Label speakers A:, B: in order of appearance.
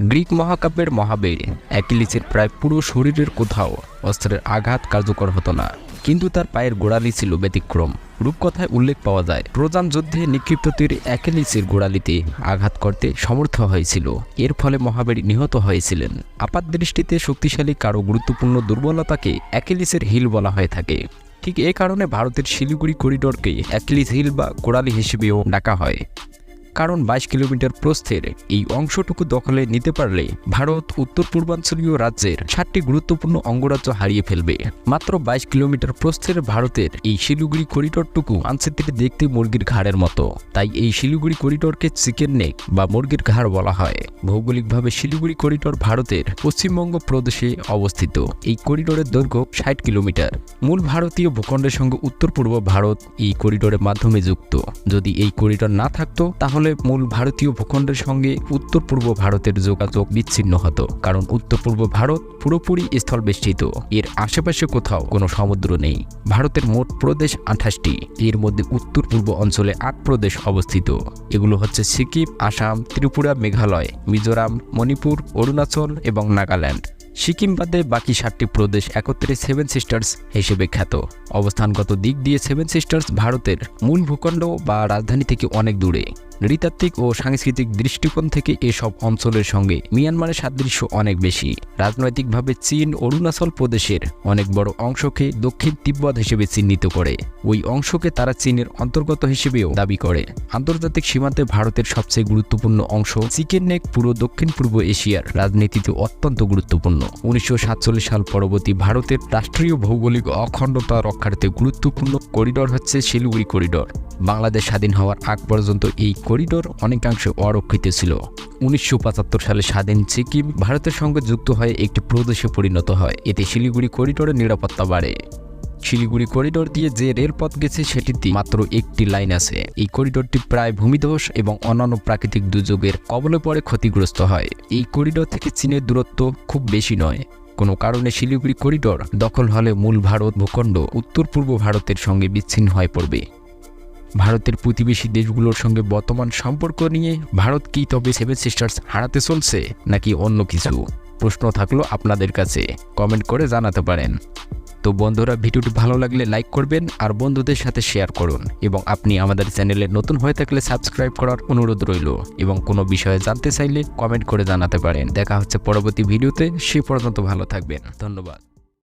A: Greek মহাকাব্যের মহাবীর, অ্যাকিলিসের প্রায় পুরো শরীরের কোথাও অস্ত্রের আঘাত কার্যকর হতো না, কিন্তু তার পায়ের গোড়ালি ছিল ব্যতিক্রম। রূপকথায় উল্লেখ পাওয়া যায় প্রজান যুদ্ধে নিক্ষিপ্ত তীর অ্যাকেলিসের গোড়ালিতে আঘাত করতে সমর্থ হয়েছিল। এর ফলে মহাবীর নিহত হয়েছিলেন। আপাত দৃষ্টিতে শক্তিশালী কারও গুরুত্বপূর্ণ দুর্বলতাকে অ্যাকেলিসের হিল বলা হয়ে থাকে। ঠিক এ কারণে ভারতের শিলিগুড়ি করিডোরকে অ্যাকিলিস হিল বা কোড়ালি হিসেবেও ডাকা হয়। কারণ বাইশ কিলোমিটার প্রস্থের এই অংশটুকু দখলে নিতে পারলে ভারত উত্তর পূর্বাঞ্চলীয় রাজ্যের সাতটি গুরুত্বপূর্ণ অঙ্গরাজ্য হারিয়ে ফেলবে। মাত্র বাইশ কিলোমিটার প্রস্থের ভারতের এই শিলিগুড়ি করিডোরটুকু মানচিত্রে দেখতে মুরগির ঘাড়ের মতো। তাই এই শিলিগুড়ি করিডোরকে চিকেন নেক বা মুরগির ঘাড় বলা হয়। ভৌগোলিকভাবে শিলিগুড়ি করিডোর ভারতের পশ্চিমবঙ্গ প্রদেশে অবস্থিত। এই করিডোরের দৈর্ঘ্য ষাট কিলোমিটার। মূল ভারতীয় ভূখণ্ডের সঙ্গে উত্তর পূর্ব ভারত এই করিডোরের মাধ্যমে যুক্ত। যদি এই করিডোর না থাকতো, তাহলে মূল ভারতীয় ভূখণ্ডের সঙ্গে উত্তর পূর্ব ভারতের যোগাযোগ বিচ্ছিন্ন হতো, কারণ উত্তর পূর্ব ভারত পুরোপুরি স্থলবেষ্টিত। এর আশেপাশে কোথাও কোনো সমুদ্র নেই। ভারতের মোট প্রদেশ আঠাশটি। এর মধ্যে উত্তর পূর্ব অঞ্চলে আট প্রদেশ অবস্থিত। এগুলো হচ্ছে সিকিম, আসাম, ত্রিপুরা, মেঘালয়, মিজোরাম, মণিপুর, অরুণাচল এবং নাগাল্যান্ড। সিকিম বাদে বাকি সাতটি প্রদেশ একত্রে সেভেন সিস্টার্স হিসেবে খ্যাত। অবস্থানগত দিক দিয়ে সেভেন সিস্টার্স ভারতের মূল ভূখণ্ড বা রাজধানী থেকে অনেক দূরে। নৃতাত্ত্বিক ও সাংস্কৃতিক দৃষ্টিকোণ থেকে এসব অঞ্চলের সঙ্গে মিয়ানমারের সাদৃশ্য অনেক বেশি। রাজনৈতিকভাবে চীন অরুণাচল প্রদেশের অনেক বড় অংশকে দক্ষিণ তিব্বত হিসেবে চিহ্নিত করে। ওই অংশকে তারা চীনের অন্তর্গত হিসেবেও দাবি করে। আন্তর্জাতিক সীমান্তে ভারতের সবচেয়ে গুরুত্বপূর্ণ অংশ চিকেন নেক পুরো দক্ষিণ পূর্ব এশিয়ার রাজনীতিতে অত্যন্ত গুরুত্বপূর্ণ। উনিশশো সাতচল্লিশ সাল পরবর্তী ভারতের রাষ্ট্রীয় ভৌগোলিক অখণ্ডতা রক্ষার্থে গুরুত্বপূর্ণ করিডোর হচ্ছে শিলিগুড়ি করিডোর। বাংলাদেশ স্বাধীন হওয়ার আগ পর্যন্ত এই করিডোর অনেকাংশে অরক্ষিত ছিল। উনিশশো পঁচাত্তর সালে স্বাধীন সিকিম ভারতের সঙ্গে যুক্ত হয়ে একটি প্রদেশে পরিণত হয়। এতে শিলিগুড়ি করিডোরের নিরাপত্তা বাড়ে। শিলিগুড়ি করিডোর দিয়ে যে রেলপথ গেছে, সেটিতে মাত্র একটি লাইন আছে। এই করিডোরটি প্রায় ভূমিধস এবং অন্যান্য প্রাকৃতিক দুর্যোগের কবলে পড়ে ক্ষতিগ্রস্ত হয়। এই করিডোর থেকে চীনের দূরত্ব খুব বেশি নয়। কোনো কারণে শিলিগুড়ি করিডোর দখল হলে মূল ভারত ভূখণ্ড উত্তর পূর্ব ভারতের সঙ্গে বিচ্ছিন্ন হয়ে পড়বে। ভারতের প্রতিবেশী দেশগুলোর সঙ্গে বর্তমান সম্পর্ক নিয়ে ভারত কি তবে সেভেন সিস্টার্স হারাতে চলছে নাকি অন্য কিছু? প্রশ্ন থাকল আপনাদের কাছে। কমেন্ট করে জানাতে পারেন। তো বন্ধুরা, ভিডিওটি ভালো লাগলে লাইক করবেন আর বন্ধুদের সাথে শেয়ার করুন এবং আপনি আমাদের চ্যানেলে নতুন হয়ে থাকলে সাবস্ক্রাইব করার অনুরোধ রইল এবং কোনো বিষয়ে জানতে চাইলে কমেন্ট করে জানাতে পারেন। দেখা হচ্ছে পরবর্তী ভিডিওতে, সে পর্যন্ত ভালো থাকবেন। ধন্যবাদ।